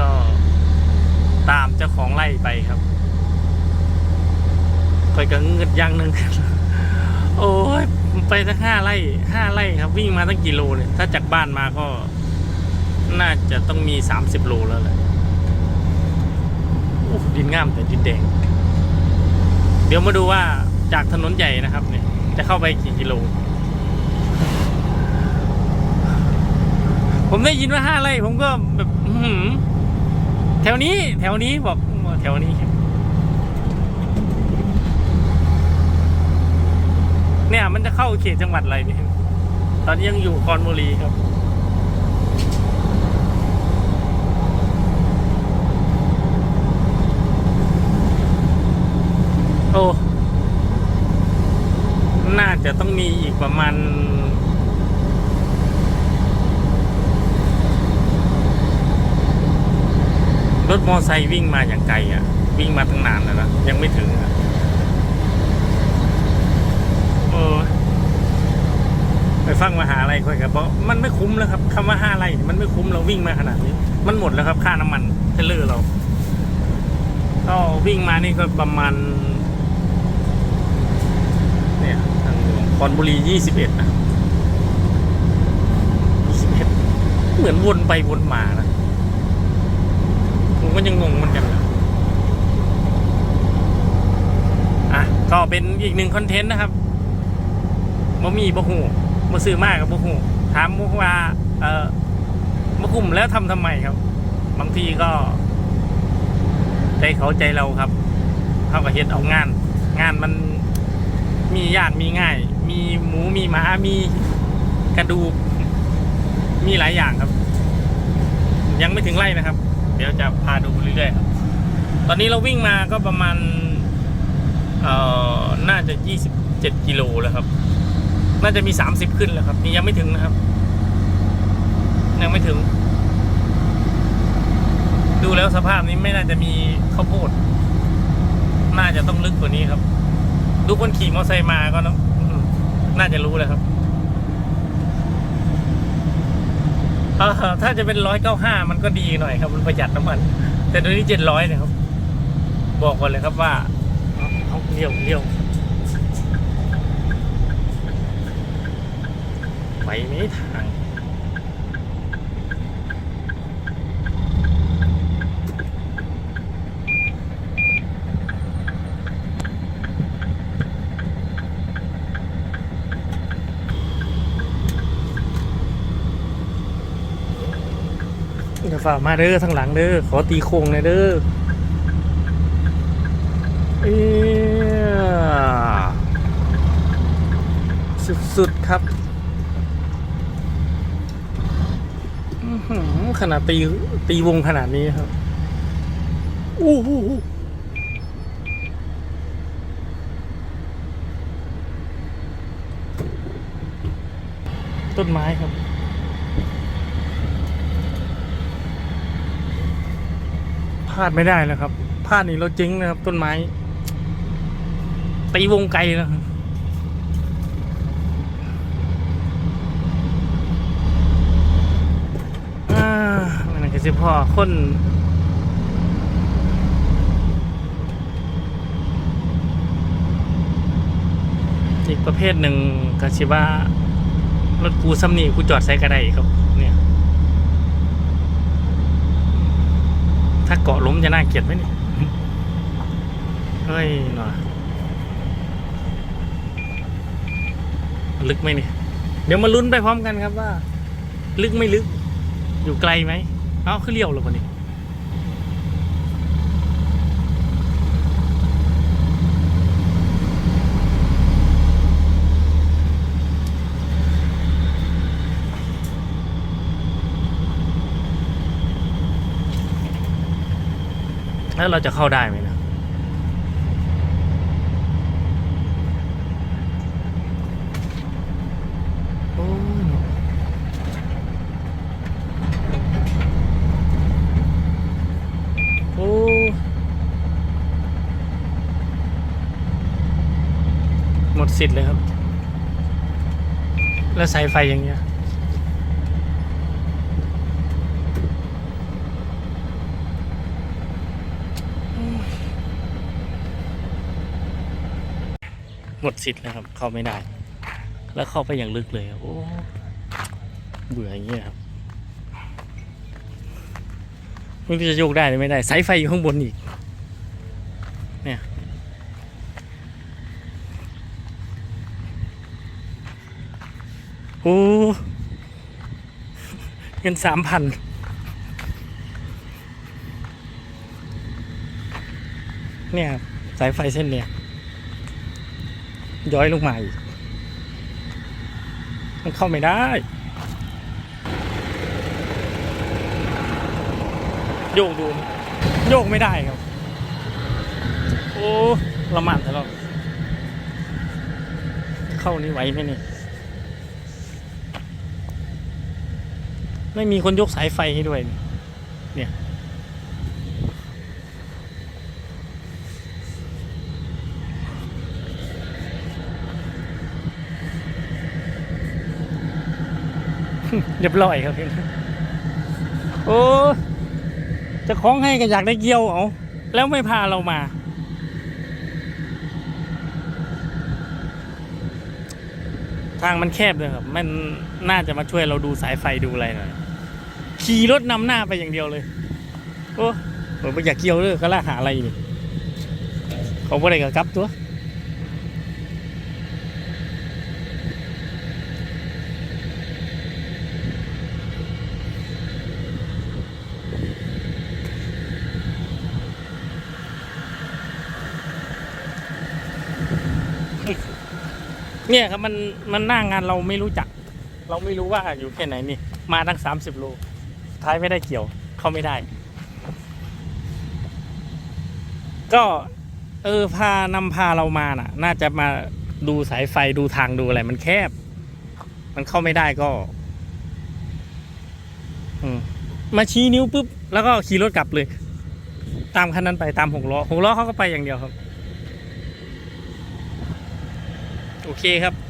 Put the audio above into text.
ก็ตามเจ้าของไร่ไปครับคอยก็เงิดอย่างหนึ่งโอ้ยไปตั้งห้าไร่ห้าไร่ครับ วิ่งมาตั้งกี่โลเนี่ยถ้าจากบ้านมาก็ น่าจะต้องมีสามสิบโลแล้วแหละดินงามแต่ดินแดง เดี๋ยวมาดูว่าจากถนนใหญ่นะครับ เนี่ย จะเข้าไปกี่กิโล ผมได้ยินว่าห้าไร่ผมก็แบบหือ แถวนี้แถวนี้บอกแถวนี้เนี่ยมันจะเข้าเขตจังหวัดอะไรเนี่ยตอนนี้ยังอยู่คอนบุรีครับโอ้น่าจะต้องมีอีกประมาณ รถมอไซค์วิ่งมาอย่างไกลอะ วิ่งมาตั้งนานแล้วนะยังไม่ถึงอะโอ้ไปฟังมาหาอะไรค่อยครับเพราะมันไม่คุ้มแล้วครับคำว่าห้าไร่มันไม่คุ้มเราวิ่งมาขนาดนี้ มันหมดแล้วครับ ค่าน้ำมันเทเลอร์เรา ก็วิ่งมานี่ก็ประมาณ เนี่ยทางหลวงคอนบุรียี่สิบเอ็ดนะยี่สิบเอ็ดเหมือนวนไปวนมานะ ผมก็ยังงงเหมือนกันนะอะก็เป็นอีกหนึ่งคอนเทนต์นะครับบ่มีบ่หูบ่ซื้อมากกับบ่หูถามว่า เออมากลุ่มแล้วทำทำไมครับ บางทีก็ ใจเขาใจเราครับเท่ากับเฮ็ดเอางาน งานมันมีญาติมีง่าย มีหมูมีหมามีกระดูก มีหลายอย่างครับ ยังไม่ถึงไร่นะครับ เดี๋ยวจะพาดูเรื่อยๆครับ ตอนนี้เราวิ่งมาก็ประมาณเอ่อน่าจะยี่สิบเจ็ดกิโลแล้วครับ น่าจะมีสามสิบขึ้นแล้วครับ นี่ยังไม่ถึงนะครับ ยังไม่ถึง ดูแล้วสภาพนี้ไม่น่าจะมีข้าวโพด น่าจะต้องลึกกว่านี้ครับ ดูคนขี่มอเตอร์ไซค์มาก็เนอะอื้อหือน่าจะรู้เลยครับ เออถ้าจะเป็นร้อยเก้าห้ามันก็ดีหน่อยครับ มันประหยัดน้ำมัน แต่ตัวนี้เจ็ดร้อยเนี่ยครับ บอกก่อนเลยครับว่าเอาเอาเลี้ยวเลี้ยวไปไม่ทาง ฝ่ามาเด้อทางหลังเด้อขอตีโค้งหน่อยเด้อเอสุดๆครับขนาดตีตีวงขนาดนี้ครับอู้หูต้นไม้ครับ ลาดไม่ได้แล้วครับพลาดนี่เราจริงนะครับ ต้นไม้ตีวงไกลแล้วครับอ่ามันก็สิพ่อคนอีกประเภทหนึ่งก็ชิว่ารถกูซ้ำนี่กูจอดใส่กระไดครับ เนี่ย ถ้าเกาะล้มจะน่าเกลียดไหมนี่เฮ้ยหน่อยลึกไหมนี่ เดี๋ยวมาลุ้นไปพร้อมกันครับว่า ลึกไม่ลึก อยู่ไกลไหม เอ้าขึ้นเลี้ยวเลยคน แล้วเราจะเข้าได้ไหมนะโอ้ยเนอะโอ้หมดสิทธิ์เลยครับ แล้วสายไฟอย่างเงี้ย หมดสิทธิ์แล้วครับ เข้าไม่ได้ แล้วเข้าไปอย่างลึกเลยโอ้เบื่ออย่างเงี้ยครับไม่รู้จะโยกได้หรือไม่ได้ สายไฟอยู่ข้างบนอีก เนี่ยโอ้เงินสามพันเนี่ยสายไฟเส้นเนี่ย ย้อยลงมาอีกมันเข้าไม่ได้ โยกดู โยกไม่ได้ครับ โอ้ละหมันแล้วเข้านี่ไหวไหมเนี่ยไม่มีคนยกสายไฟให้ด้วย เนี่ย เรียบร้อยครับพี่โอ้จะคล้องให้ก็อยากได้เกี่ยวเอาแล้วไม่พาเรามา ทางมันแคบเลยครับ มันน่าจะมาช่วยเราดูสายไฟดูอะไรหน่อยขี่รถนำหน้าไปอย่างเดียวเลย โอ้ผมไม่อยากเกี่ยวเลยก็ล่าหาอะไรนี่เขาไม่ได้กับกับตัว เนี่ยครับมันมันหน้างานเราไม่รู้จัก เราไม่รู้ว่าอยู่แค่ไหนนี่ มาตั้งสามสิบโลท้ายไม่ได้เกี่ยว เข้าไม่ได้ ก็เออพานำพาเรามาน่ะ น่าจะมาดูสายไฟดูทางดูอะไร มันแคบ มันเข้าไม่ได้ก็มาชี้นิ้วปุ๊บ แล้วก็ขี่รถกลับเลย ตามคันนั้นไปตามหกล้อหกล้อเขาก็ไปอย่างเดียวครับ โอเคครับ